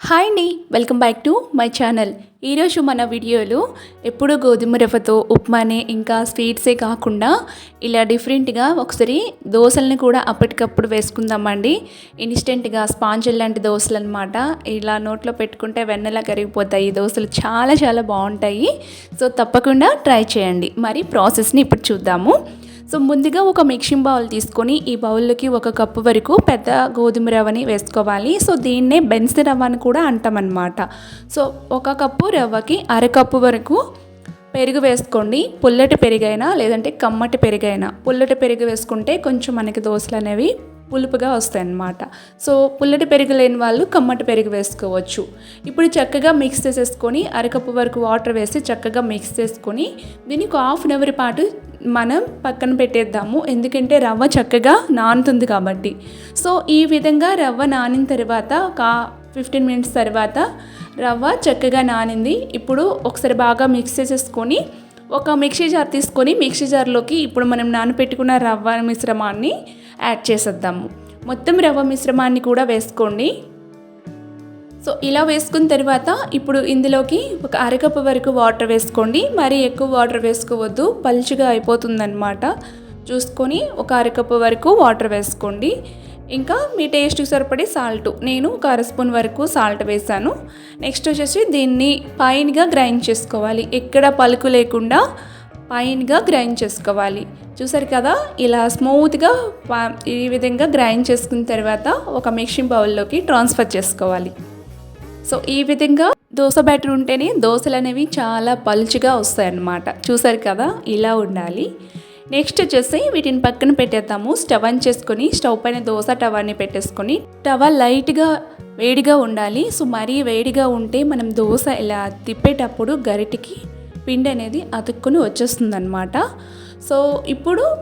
Hi అండి welcome back to my channel. ఈరోజు మన వీడియోలో ఎప్పుడు గోధుమ రవ్వతో ఉప్మానే ఇంకా స్వీట్సే కాకుండా ఇలా డిఫరెంట్గా ఒకసారి దోశల్ని కూడా అప్పటికప్పుడు వేసుకుందామండి. ఇన్స్టెంట్గా స్పాంజల్ లాంటి దోశలు అనమాట ఇలా నోట్లో పెట్టుకుంటే వెన్నెలా కరిగిపోతాయి. ఈ దోశలు చాలా చాలా బాగుంటాయి. సో తప్పకుండా ట్రై చేయండి. మరి ప్రాసెస్ని ఇప్పుడు చూద్దాము. సో ముందుగా ఒక మిక్సింగ్ బౌల్ తీసుకొని ఈ బౌల్లోకి ఒక కప్పు వరకు పెద్ద గోధుమ రవ్వని వేసుకోవాలి. సో దీన్నే బెన్స్ రవ్వ అని కూడా అంటామన్నమాట. సో ఒక కప్పు రవ్వకి అరకప్పు వరకు పెరుగు వేసుకోండి. పుల్లటి పెరుగైనా లేదంటే కమ్మటి పెరుగైనా. పుల్లటి పెరుగు వేసుకుంటే కొంచెం మనకి దోశలు అనేవి పులుపుగా వస్తాయి అన్నమాట సో పుల్లటి పెరుగు లేని వాళ్ళు కమ్మటి పెరుగు వేసుకోవచ్చు. ఇప్పుడు చక్కగా మిక్స్ చేసేసుకొని అరకప్పు వరకు వాటర్ వేసి చక్కగా మిక్స్ చేసుకొని దీనికి హాఫ్ అన్ అవర్ పాటు మనం పక్కన పెట్టేద్దాము. ఎందుకంటే రవ్వ చక్కగా నానుతుంది కాబట్టి. సో ఈ విధంగా రవ్వ నానిన తర్వాత ఒక ఫిఫ్టీన్ మినిట్స్ తర్వాత రవ్వ చక్కగా నానింది. ఇప్పుడు ఒకసారి బాగా మిక్స్ చేసేసుకొని ఒక మిక్సీ జార్ తీసుకొని మిక్సీ జార్లోకి ఇప్పుడు మనం నానపెట్టుకున్న రవ్వ మిశ్రమాన్ని యాడ్ చేసేద్దాము. మొత్తం రవ్వ మిశ్రమాన్ని కూడా వేసుకోండి. సో ఇలా వేసుకున్న తర్వాత ఇప్పుడు ఇందులోకి ఒక అరకప్పు వరకు వాటర్ వేసుకోండి. మరీ ఎక్కువ వాటర్ వేసుకోవద్దు. పలుచుగా అయిపోతుందన్నమాట. చూసుకొని ఒక అరకప్పు వరకు వాటర్ వేసుకోండి. ఇంకా మీ టేస్ట్కి సరిపడే సాల్ట్ నేను ఒక అర స్పూన్ వరకు సాల్ట్ వేసాను. నెక్స్ట్ వచ్చేసి దీన్ని పైన్గా గ్రైండ్ చేసుకోవాలి. ఎక్కడ పలుకు లేకుండా పైన్గా గ్రైండ్ చేసుకోవాలి. చూసారు కదా ఇలా స్మూత్గా ఈ విధంగా గ్రైండ్ చేసుకున్న తర్వాత ఒక మిక్సింగ్ బౌల్లోకి ట్రాన్స్ఫర్ చేసుకోవాలి. సో ఈ విధంగా దోశ బ్యాటర్ ఉంటేనే దోశలు అనేవి చాలా పలుచుగా వస్తాయి అన్నమాట చూసారు కదా ఇలా ఉండాలి. నెక్స్ట్ వచ్చేసి వీటిని పక్కన పెట్టేద్దాము. స్టవ్ ఆన్ చేసుకొని స్టవ్ పైన దోశ టవాని పెట్టేసుకొని టవా లైట్గా వేడిగా ఉండాలి. సో మరీ వేడిగా ఉంటే మనం దోశ ఇలా తిప్పేటప్పుడు గరిటికి పిండి అనేది అతుక్కుని వచ్చేస్తుంది సో ఇప్పుడు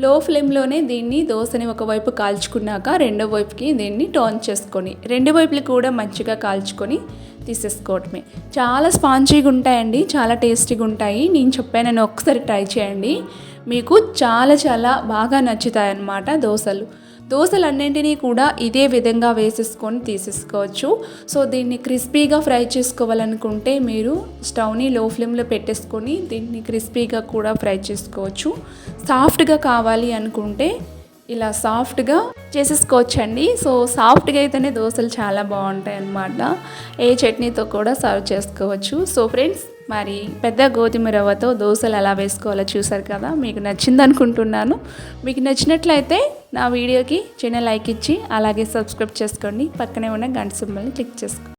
లో ఫ్లేమ్లోనే దీన్ని దోశని ఒకవైపు కాల్చుకున్నాక రెండో వైపుకి దీన్ని టర్న్ చేసుకొని రెండు వైపులు కూడా మంచిగా కాల్చుకొని తీసేసుకోవటమే. చాలా స్పాంజీగా ఉంటాయండి చాలా టేస్టీగా ఉంటాయి. నేను చెప్పానని ఒకసారి ట్రై చేయండి. మీకు చాలా చాలా బాగా నచ్చుతాయి అన్నమాట దోశలు. దోశలన్నింటినీ కూడా ఇదే విధంగా వేసేసుకొని తీసేసుకోవచ్చు. సో దీన్ని క్రిస్పీగా ఫ్రై చేసుకోవాలనుకుంటే మీరు స్టవ్ని లో ఫ్లేమ్లో పెట్టేసుకొని దీన్ని క్రిస్పీగా కూడా ఫ్రై చేసుకోవచ్చు. సాఫ్ట్గా కావాలి అనుకుంటే ఇలా సాఫ్ట్గా చేసేసుకోవచ్చండి. సో సాఫ్ట్గా అయితేనే దోశలు చాలా బాగుంటాయి అన్నమాట. ఏ చట్నీతో కూడా సర్వ్ చేసుకోవచ్చు. సో ఫ్రెండ్స్ మరి పెద్ద గోధుమ రవ్వతో దోశలు ఎలా వేసుకోవాలో చూసారు కదా? మీకు నచ్చింది అనుకుంటున్నాను మీకు నచ్చినట్లయితే నా వీడియోకి చిన్న లైక్ ఇచ్చి అలాగే సబ్స్క్రైబ్ చేసుకోండి. పక్కనే ఉన్న గంట సింబల్ని క్లిక్ చేసుకోండి.